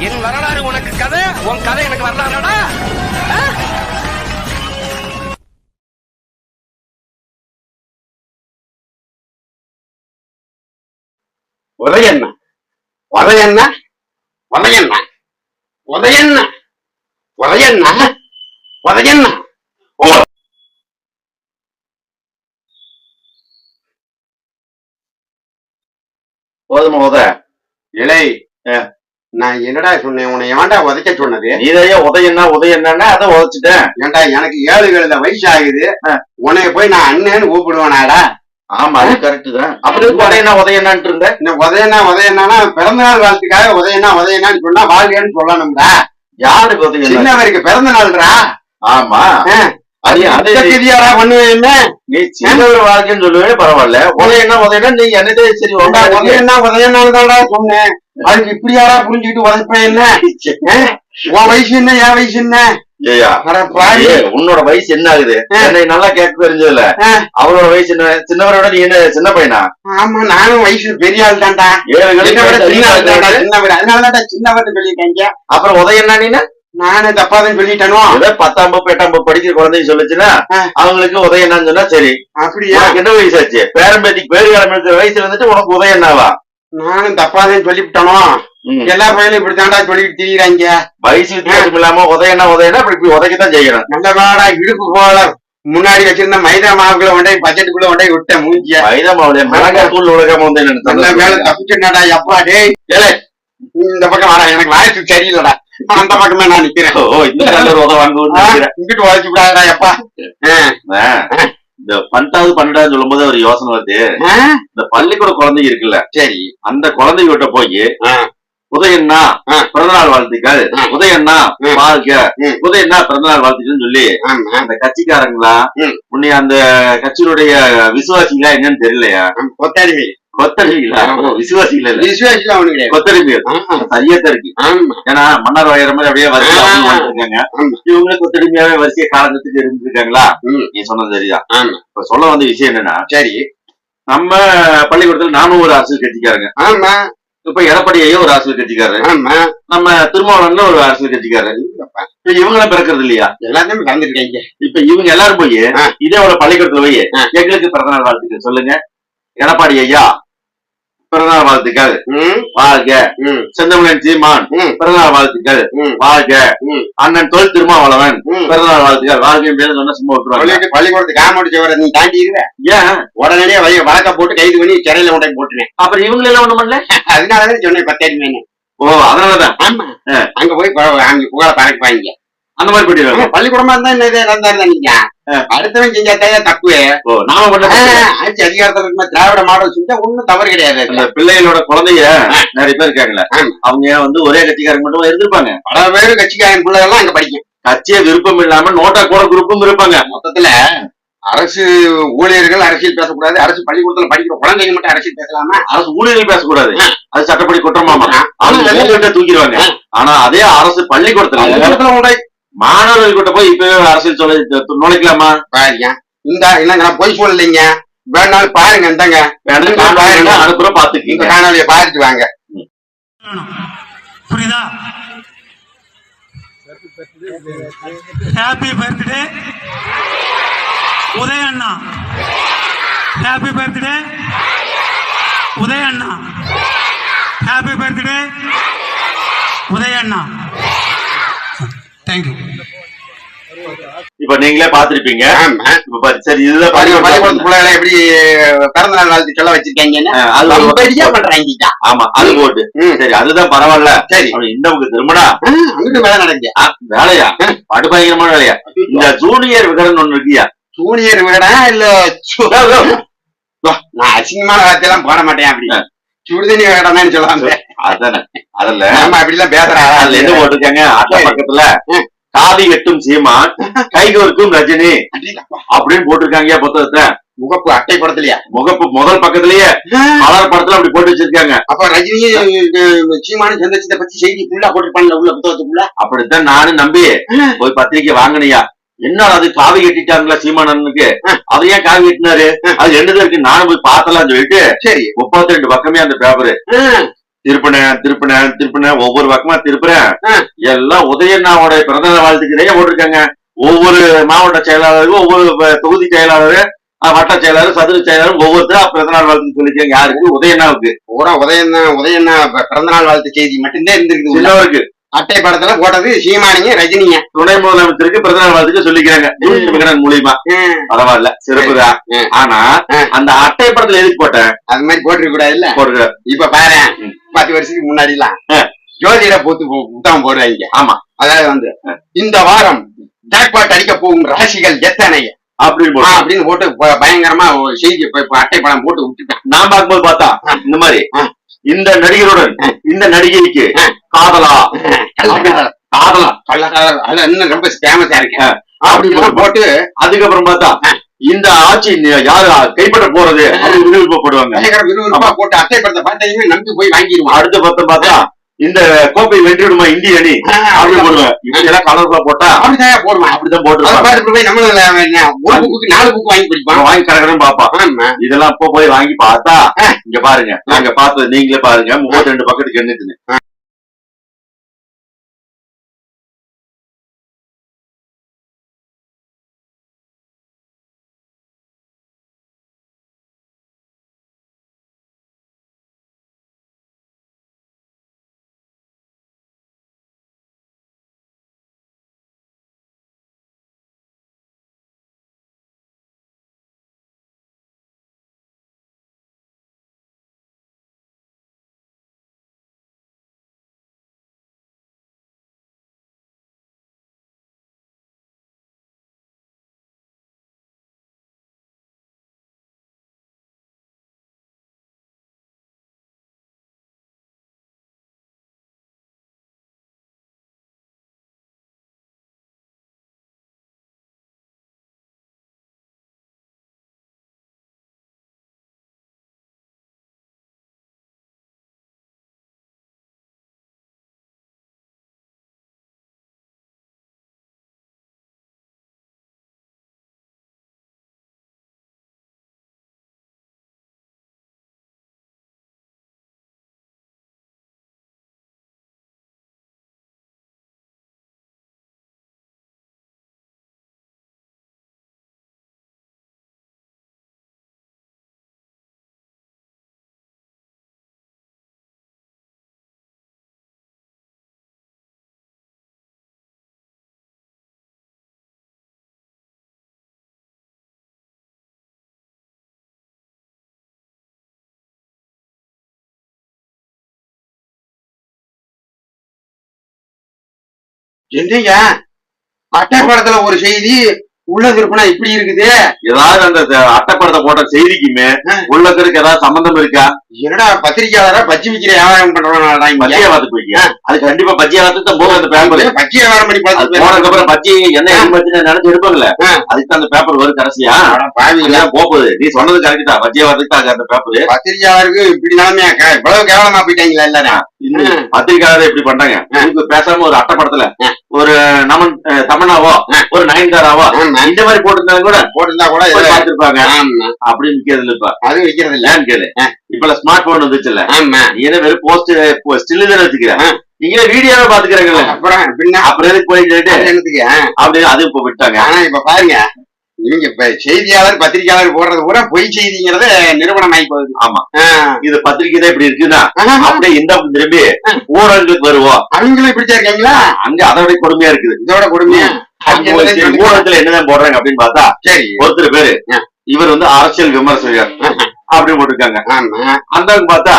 என் வரலாறு உனக்கு கதை உன் கதை எனக்கு வரலாறுடா. உதயண்ணா. உதயண்ணா? உதயண்ணா. உதயண்ண. உதயண்ணா. உதயண்ண. ஓ போதுமா உத இலை அஹ், நான் என்னடா சொன்னேன்? உன்னை ஏன்டா உதைக்க சொன்னது? நீதையே உதயன்னா உதயன்னா அதை உதைச்சிட்டேன். ஏன்டா எனக்கு ஏழு ஏழுல வயசு ஆகுது? உன்னைய போய் நான் அண்ணன்னு கூப்பிடுவேனாடா. ஆமா அது கரெக்ட் தான். அப்படி உதயன்னா உதயன்னான்ட்டு இருந்த? இந்த உதயண்ணா உதயண்ணா பிறந்த நாள் வாழ்த்துக்காக உதயண்ணா உதயண்ணான்னு சொன்னா வாழ்கன்னு சொல்லணும்டா. யாருக்கு உதயன்னா சின்னவருக்கு பிறந்த நாள்டா ஆமா. நீ சின்னவர் வாழ்க்கைன்னு சொல்லுவே பரவாயில்ல. உதயன்னா உதயன்னா நீ என்னதே சரி உண்டா, உண்டா உதயண்ணா உதயண்ணான்னு தான்டா சொன்னேன். அதுக்கு இப்படியாரா புரிஞ்சுக்கிட்டு உதைப்பேன் என்ன? உன் வயசு என்ன? என் வயசு என்ன? உன்னோட வயசு என்ன ஆகுது. என்னை நல்லா கேட்க தெரிஞ்சதுல. அவரோட வயசு என்ன? சின்னவரோட நீ என்ன சின்ன பையனா? ஆமா நானும் வயசு பெரிய ஆள் தான்டா. என்னை சின்ன சின்னவர். அதனாலதான் சின்னவர்னு சொல்லிட்டாங்க அப்புறம் உதயன்னா நீனா? நானே தப்பாதான் சொல்லிட்டேனோ ஏதோ பத்தாம் வகுப்பு எட்டாம் வகுப்பு படிக்கிற குழந்தைங்க சொல்லுச்சுன்னா. அவங்களுக்கு உதயன்னான்னு சொன்னா சரி. அப்படியா? என்ன வயசாச்சு பேரம்பேத்திக்கு பேரு காலம் இருக்கிற வயசுல வந்துட்டு உனக்கு உதயன்னாவா நானும் தப்பாதான் சொல்லிவிட்டனோ. எல்லா பையனும் இப்படி தாண்டா சொல்லிட்டு திரியிறாங்க. வயசு வித்தியாசம் இல்லாம உதயன்னா உதயன்னா இப்படி இப்படி உதைக்கத்தான் செய்யணும். நல்லவாடா இடுப்பு போல முன்னாடி வச்சிருந்த மைதா மாவுக்குள்ள கொண்டே பட்ஜெட்டுக்குள்ள கொண்டே விட்டேன் மூஞ்சிய. மைதா மாவுல மிளகாய் தூள் உலகம் வந்து என்ன தப்பிச்சுடாடா எப்பா டேய். இந்த பக்கம் வாடா எனக்கு வாய்ப்பு சரியில்லடா. நான் அந்த பக்கமே நான் நிக்கிறேன். ஓ இந்த இங்கிட்டு உழைச்சு விடாதடா எப்பா. இந்த பன்னெண்டாவது பன்னெண்டாவது சொல்லும் போது ஒரு யோசனை வருது. இந்த பள்ளிக்கூட குழந்தைங்க இருக்குல்ல. சரி. அந்த குழந்தைங்க கிட்ட போய். உதயண்ணா. பிறந்தநாள் வாழ்த்துக்கள். உதயண்ணா. வாழ்க. உதயண்ணா பிறந்தநாள் வாழ்த்துக்கள்னு சொல்லி அந்த கட்சிக்காரங்களா. உன்னை அந்த கட்சியினுடைய விசுவாசிகளா என்னன்னு தெரியலையா? கொத்தடிமை. ஏன்னா மன்னர் வயிற மாதிரி அப்படியே. இவங்களும் கொத்தடிமையாவே வரிசையா காலத்துக்கு இருந்திருக்காங்களா. நீ சொன்னது சரிதான். ஆமா இப்ப சொல்ல வந்த விஷயம் என்னன்னா சரி. நம்ம பள்ளிக்கூடத்துல நானும் ஒரு அரசியல் கட்சிக்காரங்க. ஆமா. இப்ப எடப்பாடியையும் ஒரு அரசியல் கட்சிக்காரரு. ஆமா. நம்ம திருமாவளவன்ல ஒரு அரசியல் கட்சிக்காரரு. இப்ப இவங்களும் பிறக்கிறது இல்லையா? எல்லாத்தையும் கலந்துருக்கீங்க இப்ப இவங்க எல்லாரும் போய். இதே பள்ளிக்கூடத்துல போய். எங்களுக்கு பிறந்தநாள் வாழ்த்துக்கள் சொல்லுங்க. எடப்பாடி ஐயா பிறந்தநாள் வாழ்த்துக்கள். வாழ்க. ம். செந்தமிழன் சீமான் ம். பிறந்தநாள் வாழ்த்துக்கள். வாழ்க. அண்ணன் தொல் திருமாவளவன் பிறந்தநாள் வாழ்த்துக்கள். வாழ்க்கை பேரு சொன்னா சும்மா விட்டுருவாங்க. சொல்லிட்டு பள்ளிக்கூடத்துக்கு காமெடி செய்வர நீ தாண்டி இருவ ஏன்? உடனடியே வை வழக்க போட்டு கைது பண்ணி சிறையில கொண்டே போட்டுருவேன். அப்புறம் இவங்க எல்லாம் ஒண்ணும் பண்ணல? அதனாலதான் சொன்னேன் பத்தடிமைன்னு ஓ அதனாலதான். ஆமா. அங்க போய் அங்க புகழ பறக்குவாங்க அந்த மாதிரி பண்ணிடுவாங்க பள்ளிக்கூடமா இருந்தா என்ன நீங்க? அடுத்தவன் செஞ்சாத்தையா தப்பு ஓ நாம பண்ண தப்பு. ஆட்சி அதிகாரத்துல இருக்குமா திராவிட மாடல் செஞ்சா ஒண்ணும் தவறு கிடையாது. அந்த பிள்ளைகளோட குழந்தைங்க நிறைய பேர் இருக்காங்களே. அவங்க வந்து ஒரே கட்சிக்காரங்க மட்டும் இருந்திருப்பாங்க? பல பேரு கட்சிக்காரன் பிள்ளைகள்லாம் அங்க படிக்கும். கட்சியே விருப்பம் இல்லாம நோட்டா கூட குரூப்பும் இருப்பாங்க. மொத்தத்துல அரசு ஊழியர்கள் அரசியல் பேசக்கூடாது. அரசு பள்ளிக்கூடத்துல படிக்கிற குழந்தைங்க மட்டும் அரசியல் பேசலாமா? அரசு ஊழியர்கள் பேசக்கூடாது. அது சட்டப்படி குற்றமாமா. அவங்க தூக்கிடுவாங்க. ஆனா அதே அரசு பள்ளிக்கூடத்துல மாணவர்கள் கிட்ட போய் இப்பவே அரசியல் சொல்ல நுழைக்கலாமா? பாருங்க. இந்த இல்லங்க நான் பொய் சொல்லலைங்க. வேணாலும் பாருங்க இந்தாங்க. அனுப்புற இந்த பாத்துக்கீங்க. காணொலியை பார்த்துட்டு வாங்க. புரியுதா? ஹாப்பி பர்த்டே உதய அண்ணா. ஹாப்பி பர்த்டே உதய அண்ணா. ஹாப்பி பர்த்டே உதய அண்ணா. தேங்க்யூ இப்ப நீங்களே பாத்திருப்பீங்க ஆமா. இப்ப பாரு, சரி இதுதான் பள்ளிக்கூடத்து பிள்ளைகளை எப்படி பிறந்த நாள் வாழ்த்து சொல்ல பண்றாங்க ஆமா அது போட்டு. சரி அதுதான் பரவாயில்ல. சரி. இந்த திரும்பினா அங்கிட்டு வேலை நடக்குது ஆ, வேலையா? படுபயங்கரமான வேலையா? இந்த ஜூனியர் விகடன் ஒண்ணு இருக்கியா? ஜூனியர் வீடா இல்ல நான் அசிங்கமான வார்த்தையெல்லாம் போட மாட்டேன் அப்படி. ஆ. சுடுதண்ணி வேடம்னு சொல்லாம அதானே. அதுல ஆமா அப்படிலாம் பேசுறா அதுல என்ன போட்டிருக்காங்க? அட்ட பக்கத்துல காதி கட்டும் சீமான் கைகோர்க்கும் ரஜினி அப்படின்னு போட்டிருக்காங்க புத்தகத்துல. முகப்பு அட்டை படத்துலயா? முகப்பு முதல் பக்கத்திலேயே மலர் படத்துல அப்படி போட்டு வச்சிருக்காங்க. அப்ப ரஜினி சீமான சந்திரத்தை பத்தி செய்தி ஃபுல்லா போட்டிருப்பான்ல உள்ள புத்தகத்துக்குள்ள? அப்படித்தான் நானும் நம்பி. போய் பத்திரிக்கை வாங்கினியா? என்ன அது காவி கட்டிட்டாங்களா சீமானனுக்கு அதை ஏன் காவி கட்டினாரு அது என்னது இருக்கு? நானும் போய் பார்த்தலாம் சொல்லிட்டு சரி. முப்பத்தி ரெண்டு பக்கமே அந்த பேப்பரு திருப்பினேன் திருப்பினேன் திருப்பினேன் ஒவ்வொரு பக்கமா திருப்புறேன். எல்லாம் உதயண்ணாவோட பிறந்த நாள் வாழ்த்துக்கிறே போட்டிருக்காங்க. ஒவ்வொரு மாவட்ட செயலாளருக்கும் ஒவ்வொரு தொகுதி செயலாளர் அஹ், வட்ட செயலாளர் சதுர செயலாளர் ஒவ்வொருத்தரும் பிறந்த நாள் வாழ்த்து சொல்லிருக்காங்க யாருக்கு? உதயண்ணாவுக்கு. பூரா உதயண்ணா உதயண்ணா ப- பிறந்தநாள் வாழ்த்து செய்தி மட்டும்தான் இருந்திருக்குது உள்ள. சின்னவருக்கு. அட்டை படத்துல போட்டது சீமானிங்க ரஜினிங்க. துணை முதலமைச்சருக்கு பிறந்த நாள் வாழ்த்துக்கு சொல்லிக்கிறாங்க. மூலியமா. பரவாயில்ல சிறப்புதான். ஆனா. அந்த அட்டை படத்துல எதுக்கு போட்டேன்? அது மாதிரி போட்டிருக்க கூடாது இல்ல போடுற இப்ப பாரு. பத்து வருஷத்துக்கு முன்னாடி எல்லாம். ஜோதிட பூத்து புத்தகம் போடுவாங்க. ஆமா. அதாவது வந்து இந்த வாரம் ஜாக்பாட் அடிக்க போகும் ராசிகள் எத்தனை? அப்படின்னு அப்படின்னு போட்டு பயங்கரமா செய்தி அட்டை படம் போட்டு விட்டுட்டான். நான் பார்க்கும்போது பார்த்தா இந்த மாதிரி. இந்த நடிகருடன் இந்த நடிகைக்கு. காதலா? காதலா. இன்னும் ரொம்ப ஃபேமஸா இருக்கு ஆ. அப்படி எல்லாம் போட்டு அதுக்கப்புறம் பார்த்தா. இந்த ஆட்சி யாரு கைப்பற்ற போறது? விருப்பப்படுவாங்க போட்டு அட்டை படத்தை பார்த்தீங்கன்னா நம்பி போய் வாங்கிடுவான் அடுத்த பத்தம் பார்த்தா இந்த கோப்பை வென்றிடுமா இந்திய அணி? அப்படி போடுவேன் இப்படி கலர்ஃபுல்லா போட்டா அப்படிதான் போடுவான் அப்படிதான் அதை போட்டு பார்த்துட்டு போய் நம்ம புக்கு நாலு புக்கு வாங்கி படிப்பான். வாங்கி கணக்கணும் பாப்பா இதெல்லாம் போய் வாங்கி பார்த்தா. இங்க பாருங்க. நாங்க பார்த்தது நீங்களே பாருங்க. முப்பத்தி ரெண்டு பக்கத்துக்கு என்னதுன்னு என்னய்யா அட்டை படத்துல ஒரு செய்தி உள்ளது இருக்குன்னா இப்படி இருக்குது? ஏதாவது அந்த அட்டைப்படத்தை போட்ட செய்திக்குமே. உள்ளக்கருக்கு ஏதாவது சம்பந்தம் இருக்கா? என்னடா பத்திரிக்கையாளரா பச்சி விக்கிற வியாபாரம் பண்றவனா பஜ்ஜியா வாத்து போய்க்க அது கண்டிப்பா பஜ்ஜியா தான் போகும் அந்த பேப்பர் பச்சி வியாபாரம் பண்ணி பார்த்து போனதுக்கு அப்புறம் பஜ்ஜி என்ன எது பஜ்ஜி நினைச்சு எடுப்பாங்கல்ல. அதுக்கு அந்த பேப்பர் வரும் கடைசியா. பாவிங்களா போகுது? நீ சொன்னது கரெக்ட் தான். பஜ்ஜியா தான் அந்த பேப்பர் பத்திரிக்கையாளருக்கு இப்படி நிலைமையா இவ்வளவு கேவலமா போயிட்டாங்களா எல்லாரும்? இன்னும் பத்திரிக்கையாளர் இப்படி பண்றாங்க. இதுக்கு பேசாம ஒரு அட்டைப்படத்துல ஒரு நமன் அஹ், தமன்னாவோ ஒரு நயன்தாராவோ. இந்த மாதிரி போட்டிருந்தாலும் கூட போட்டிருந்தா கூட பார்த்திருப்பாங்க. அப்படின்னு இப்ப அது வைக்கிறது இல்ல. ஏன்னு கேளு. இப்ப ஸ்மார்ட் போன் வந்துச்சுல்ல. ஆமா. நீ என்ன வெறும் போஸ்ட் ஸ்டில் தானே வச்சுக்கிற ஆ. நீங்க வீடியோவே பாத்துக்கிறாங்கல்ல அப்புறம் பின்ன அப்புறம் எதுக்கு போய் என்னத்துக்கு? அப்படின்னு அது இப்ப விட்டாங்க. ஆனா இப்ப பாருங்க இவங்க இப்ப செய்தியாளர் பத்திரிக்கையாளர் போடுறது பூரா பொய் செய்திங்கிறத நிறுவனம் ஆகி போகுது. ஆமா. இது பத்திரிக்கை தான் இப்படி இருக்குன்னா. அப்படியே இந்த திரும்பி ஊடகங்களுக்கு வருவோம். அவங்களும் இப்படித்தான் இருக்காங்களா? அங்க அதை விட கொடுமையா இருக்குது. இதோட கொடுமையா? ஊடகத்துல என்னதான் போடுறாங்க அப்படின்னு பார்த்தா சரி. ஒருத்தர் பேரு. இவர் வந்து அரசியல் விமர்சகர். அப்படின்னு போட்டிருக்காங்க. அந்த பார்த்தா.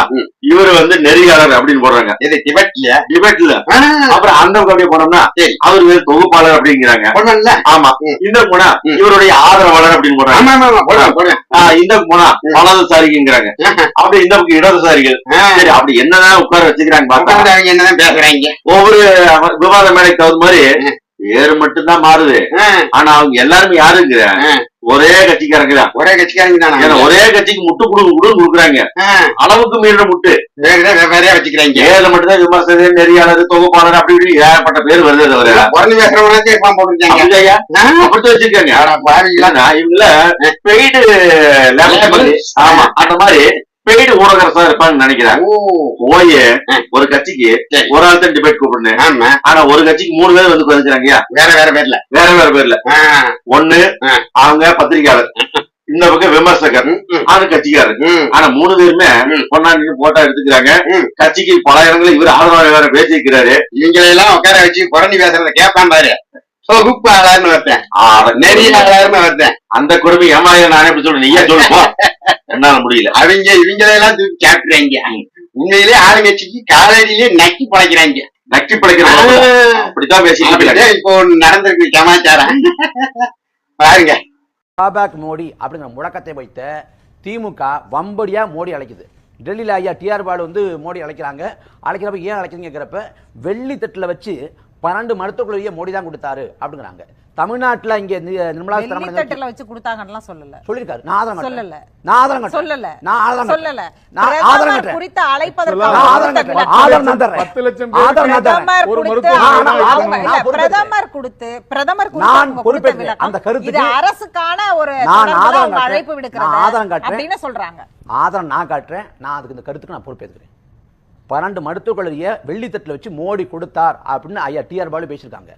இவர் வந்து நெறியாளர் அப்படின்னு போடுறாங்க. இது டிபெட்ல டிபேட்ல அப்புறம் அந்த அப்படியே போனோம்னா. அவர் வேறு தொகுப்பாளர் அப்படிங்கிறாங்க? ஆமா. இந்த போனா. இவருடைய ஆதரவாளர் அப்படின்னு போடுறாங்க. இந்த போனா. வலதுசாரிங்கிறாங்க அப்படி இந்த பக்கம் இடதுசாரிகள். சரி அப்படி என்னதான் உட்கார வச்சுக்கிறாங்க என்னதான் பேசுறாங்க? ஒவ்வொரு விவாத மேடைக்கு தகுந்த மாதிரி. பேரு மட்டும்தான் மாறுது. ஆனா அவங்க எல்லாருமே யாருங்கிற. ஒரே கட்சிக்காரங்க தான். ஒரே கட்சிக்காரங்க தானே? ஒரே கட்சிக்கு முட்டு குடு குடு கொடுக்குறாங்க. அளவுக்கு மீறின முட்டு. வேற வேறையா வச்சுக்கிறாங்க? ஏதுல மட்டும்தான் விமர்சகர் நெறியாளர் தொகுப்பாளர் அப்படி இப்படி ஏகப்பட்ட பேர் வருது தவிர குறைஞ்சு பேசுறவங்க இருப்பான் போட்டுருக்காங்க. அப்படித்தான் வச்சிருக்காங்க. இல்லைன்னா இவங்கள பெய்டு ஆமா அந்த மாதிரி பெய்டு ஊடகரசா இருப்பான்னு நினைக்கிறேன் போய். ஒரு கட்சிக்கு. ஒரு ஆள் தான் டிபேட் கூப்பிடுறேன் ஆனா ஒரு கட்சிக்கு மூணு பேர் வந்து குறைஞ்சாங்க வேற வேற பேர்ல. வேற வேற பேர்ல. ஒண்ணு. அவங்க பத்திரிகையாளர். இந்த பக்கம் விமர்சகர். அவங்க கட்சிக்காரர். ஆனா மூணு பேருமே. பொண்ணா நின்று போட்டோ எடுத்துக்கிறாங்க. கட்சிக்கு பல இடங்களில் இவர் ஆதரவாக வேற பேசியிருக்கிறாரு. இவங்களை எல்லாம் உட்கார வச்சு புறணி பேசுறத கேட்பான் பாரு ஆட நெறிய ஆளாருன்னு வருத்தேன் அந்த கொடுமை ஏமாய நானே எப்படி சொல்றேன். நீயே சொல்லு போ. என்னால முடியல. அவங்க இவங்களை எல்லாம் தூக்கி சாப்பிடுறாங்க உண்மையிலே ஆளுங்கட்சிக்கு காலையிலேயே நக்கி பழைக்கிறாங்க நக்கி படைக்கிற அப்படித்தான் பேசிட்டு இப்போ நடந்திருக்கு சமாச்சாரம். பாருங்க. பாபாக் மோடி அப்படிங்கிற முழக்கத்தை வைத்த திமுக வம்படியா மோடி அழைக்குது. டெல்லியில் ஐயா டிஆர் பாலு வந்து மோடி அழைக்கிறாங்க. அழைக்கிறப்ப ஏன் அழைக்கிறீங்கிறப்ப வெள்ளி தட்டில் வச்சு பன்னெண்டு மருத்துவக்குழுவையே மோடி தான் கொடுத்தாரு அப்படிங்கிறாங்க தமிழ்நாட்டில் இங்கே நிர்மலா சீதாராமன் வச்சு கொடுத்தாங்கன்னு சொல்லல சொல்லியிருக்காரு நான் ஆதரவு. சொல்லல நான் ஆதரவு. சொல்லல நான் ஆதரவு சொல்லல. நான் ஆதரவு. குறித்து அழைப்பதற்கு ஆதரவு லட்சம். பிரதமர் ஒரு கொடுத்து பொறுப்பேற்கிறேன். பிரதமர் கொடுத்து பிரதமர் கொடுத்து நான் அவங்க கொடுத்த பொறுப்பேற்கிறேன். விளக்கம். அந்த கருத்துக்கு இது அரசுக்கான ஒரு நான் ஆதரவு. அழைப்பு நான் விடுக்கிறது ஆதரவு காட்டுறேன். அப்படின்னு சொல்றாங்க ஆதரவு நான் காட்டுறேன் நான் அதுக்கு இந்த கருத்துக்கு நான் பொறுப்பேற்றுக்கிறேன் பன்னெண்டு மருத்துவக் கல்லூரியை வெள்ளித்தட்டில் வச்சு மோடி கொடுத்தார் அப்படின்னு ஐயா டிஆர் பாலு பேசியிருக்காங்க.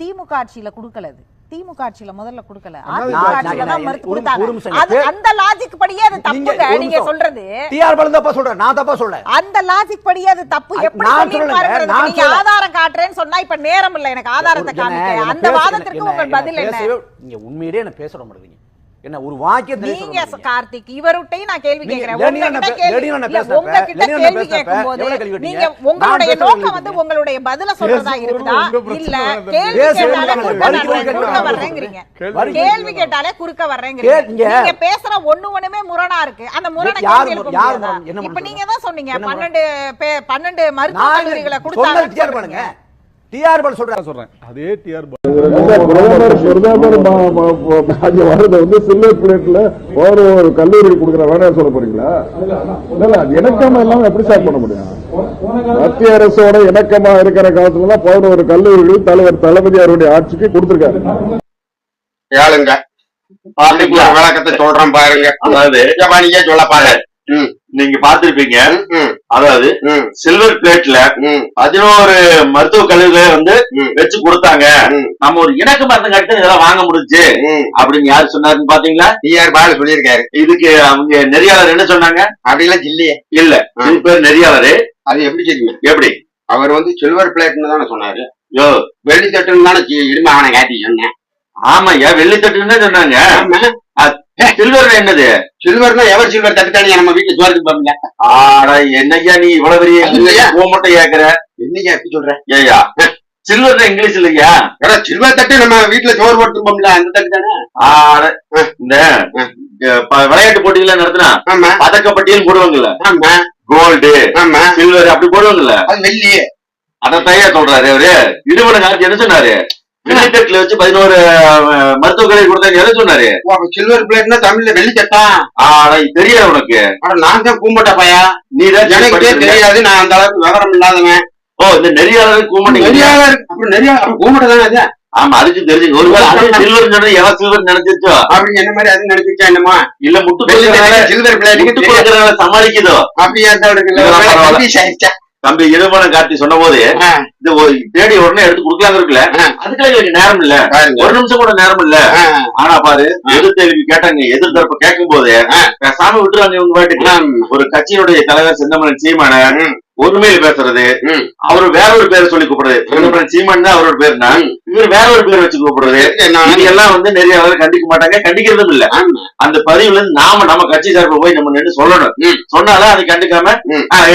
திமுக ஆட்சியில கொடுக்கல திமுக ஆட்சியில முதல்ல கொடுக்கல. அந்த லாஜிக் படியே அது தப்புங்க நீங்க. சொல்றது டிஆர் பாலு தப்பா சொல்றேன் நான் தப்பா சொல்றேன் அந்த லாஜிக் படியே அது தப்பு. எப்படி நான் நீங்க. ஆதாரம் காட்டுறேன்னு சொன்னா இப்ப நேரம் இல்ல எனக்கு ஆதாரத்தை காமிக்க. என்ன அந்த வாதத்திற்கு என்ன பதில் என்ன? நீங்க உண்மையிலேயே என்ன பேச விட மாட்டேங்கிறீங்க. என்ன ஒரு வாக்கியத்தை நீங்க. கார்த்திக் இவர்கிட்டயும் நான் கேள்வி கேக்குறேன் நீங்க? உங்களுடைய நோக்கம் வந்து. உங்களுடைய பதில சொல்றதா இருக்குதா இல்ல. கேள்வி கேட்டாலே குறுக்க வர்றேங்கிறீங்க கேள்வி கேள்வி கேட்டாலே குறுக்க வர்றேங்கிறீங்க கே- இங்க- நீங்க பேசுற ஒண்ணு ஒண்ணுமே முரணா இருக்கு அந்த முரணை இப்ப நீங்க தான் சொன்னீங்க? பன்னெண்டு பன்னெண்டு மருத்துவ கல்லூரிகளை சொன்னது கொடுத்தாங்கன்னு டிஆர் பாலு சொல்றேன். சொல்றேன். அதே டிஆர் வர்றத வந்து சில்வர் பிளேட்ல ஒரு ஒரு கல்லூரி கொடுக்குற வேணாம் சொல்ல போறீங்களா இல்ல இல்ல அது இணக்கமா இல்லாம எப்படி சார் பண்ண முடியும் மத்திய அரசோட இணக்கமா இருக்கிற காலத்துல தான் பதினோரு கல்லூரிகள் தலைவர் தளபதி அவருடைய ஆட்சிக்கு கொடுத்திருக்காரு ஏழுங்க அதுக்கு ஒரு விளக்கத்தை சொல்றேன் பாருங்க. அதாவது நீங்க சொல்ல பாரு ம், நீங்க பார்த்திருப்பீங்க. ம், அதாவது சில்வர் பிளேட்ல பதினோரு மருத்துவ கல்லூரிகளை வந்து. வச்சு கொடுத்தாங்க. நம்ம ஒரு இணக்க மருந்து கட்டு இதெல்லாம் வாங்க முடிஞ்சு. அப்படின்னு யாரு சொன்னாருன்னு பாத்தீங்களா? டிஆர் பாலு சொல்லியிருக்காரு. இதுக்கு அவங்க நெறியாளர் என்ன சொன்னாங்க? அப்படிலாம் இல்லையே. இல்ல. இது பேர் நெறியாளரு. அது எப்படி தெரியுமா? எப்படி? அவர் வந்து சில்வர் பிளேட்னு தானே சொன்னாரு. யோ. வெள்ளி தட்டுன்னு தானே இடுமா அவனை காட்டி சொன்னேன் ஆமாய்யா வெள்ளித்தட்டுன்னு தான் சொன்னாங்க. ஆமா. சில்வர் என்னது? சில்வர்னா எவர் சில்வர் தட்டு தானே நம்ம வீட்டுல சோறு திம்பாங்க ஆடா என்னய்யா நீ இவ்வளவு பெரிய இல்லையா? மட்டும் கேக்குற? என்னையா எப்படி சொல்ற? ஏய்யா சில்வர் இங்கிலீஷ் இல்லையா? ஏடா, சில்வர் தட்டு நம்ம வீட்டுல சோறு போட்டு திம்போம்ல அந்த தட்டு தானே ஆட இந்த விளையாட்டு போட்டிகளை நடத்தினா ஆமா. பதக்கப்பட்டியல் போடுவாங்கல்ல? கோல்டு ஆமா. சில்வர் அப்படி போடுவாங்கல்ல? வெள்ளி. அத தயா சொல்றாரு அவரு. இடுவன காட்சி என்ன சொன்னாரு? வெள்ளித்தட்டுல வச்சு பதினோரு அஹ், மருத்துவக் கலை கொடுத்தாங்க எதை சொன்னாரு? சில்வர் பிளேட்னா தமிழ்ல வெள்ளி தட்டா ஆடா இது தெரியாது உனக்கு. ஆனா நான் தான் கூம்பட்ட பையா? நீ தான் எனக்கே. தெரியாது நான் அந்த அளவுக்கு விவரம் இல்லாதவன். ஓ இந்த நெறியாளர் கூமணி நிறைய அப்புறம் நிறைய கூம்பட்ட தானே ஆமா அதுக்கு தெரிஞ்சு அதே சில்வர் எவன் சில்வர் நினைச்சிருச்சோ? அப்படி என்ன மாதிரி அது நினைச்சுச்சா என்னமா? இல்ல முட்டு சில்வர் பிளேட் சமாளிக்குதோ? அப்படியா தம்பி இடுமன காட்டி சொன்ன போது இது ஒரு தேடி உடனே எடுத்து கொடுக்கலாம் இருக்குல்ல. அதுக்கெல்லாம் எங்களுக்கு நேரம் இல்ல ஒரு நிமிஷம் கூட நேரம் இல்ல ஆனா பாரு எதிர் கேள்வி கேட்டாங்க எதிர் தரப்பு கேட்கும் போது ஆ. பேசாம விட்டுறாங்க இவங்க பாட்டுக்கு. ஒரு கட்சியினுடைய தலைவர் செந்தமலன் சீமான ம். ஒருமையில பேசுறது. அவரு வேற ஒரு பேரை சொல்லி கூப்பிடுறது. சீமான் தான் அவரோட பேருனா ம். இவர் வேற ஒரு பேர் வச்சு கூப்பிடுறது. எல்லாம் வந்து நிறைய அளவு கண்டிக்க மாட்டாங்க கண்டிக்கிறதும் இல்ல. அந்த பதிவுல இருந்து நாம நம்ம கட்சி சார்பில் போய் நம்ம நின்று சொல்லணும். ம். சொன்னாதான் அதை கண்டுக்காம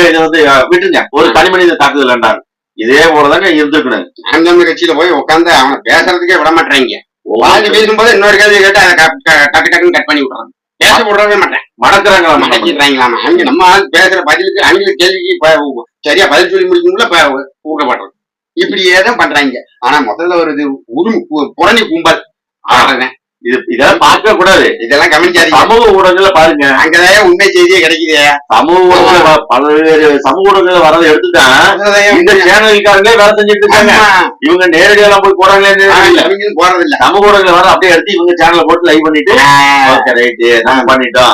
இது வந்து விட்டுருங்க. ஒரு தனி மனித தாக்குதல் வேண்டாம் இதே போலதாங்க இருந்திருக்கணும் அந்த கட்சியில போய் உட்காந்து அவனை பேசுறதுக்கே விட மாட்டேங்க பாதி பேசும்போது இன்னொரு கேள்வி கேட்டு அதை டக்கு டக்குன்னு கட் பண்ணி விடுறாங்க பேச விடவே மாட்டேன். மடக்குறாங்களா நம்ம? அவங்க நம்ம ஆள் பேசுற பதிலுக்கு அவங்களுக்கு கேள்விக்கு சரியா பதில் சொல்லி முடிக்கும்போது கூட்ட மாட்டோம் இப்படியே தான் பண்றாங்க. ஆனா முதல்ல ஒரு இது உரு புரணி கும்பல். ஆடுறேன் இது இதெல்லாம் பார்க்கவே கூடாது. இதெல்லாம் கவனிக்காதீங்க. சமூக ஊடகங்கள்ல பாருங்க. அங்கதான் உண்மை செய்தியே கிடைக்குது? சமூக ஊடகங்கள்ல வ- பல்வேறு சமூக ஊடகங்கள்ல வரதை எடுத்துதான் இந்த சேனல்காரங்களே வேலை செஞ்சுட்டு இருக்காங்க. இவங்க நேரடியா போய் போறாங்களே போறது இல்ல சமூக ஊடகங்களை வர அப்படியே எடுத்து இவங்க சேனல்ல போட்டு லைவ் பண்ணிட்டு ரைட்டு நாங்க பண்ணிட்டோம்.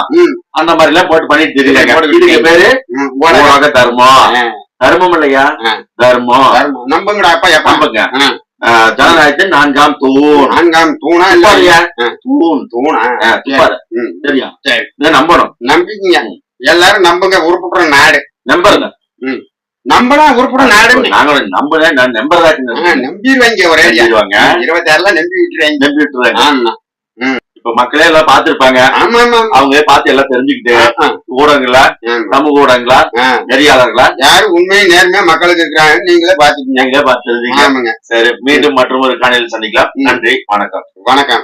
அந்த மாதிரி எல்லாம் போட்டு பண்ணிட்டு தெரியுறாங்க போட்டு இதுக்கு பேரு. ஊடக தர்மம். தர்மம் இல்லையா. தர்மம். தர்மம். நம்புங்கடா அப்பா எப்பா. நம்புங்க. ஜனநாயகத்தின் நான்காம் தூண். நான்காம் தூணா இல்ல? துப்பாரியா? ஆ. தூண். தூணா. சரியா? நம்பணும். நம்பிக்கீங்க. எல்லாரும் நம்புங்க உருப்புற நாடு. நம்பருங்க நம்பனா உருப்புற நாடுன்னு. நாங்க நம்புறேன் நான் நம்புறதாக்கு ஆ, நம்பிடுவாங்க ஒரே இருபத்தி ஆறுல நம்பி விட்டுருவாங்க நம்பி விட்டுருவாங்க இப்ப மக்களே எல்லாம் பாத்துருப்பாங்க ஆமா ஆமா அவங்களே பார்த்து எல்லாம் தெரிஞ்சுக்கிட்டு ஊடகங்களா. சமூக ஊடகங்களா. நெறியாளர்களா? யாரு உண்மையை நேர்மையா மக்களுக்கு இருக்கிறாங்க நீங்களே பாத்துக்கீங்க தெரிஞ்சுக்க ஆமாங்க. சரி மீண்டும் மற்றும் ஒரு காணொலியில் சந்திக்கலாம் நன்றி வணக்கம். வணக்கம்.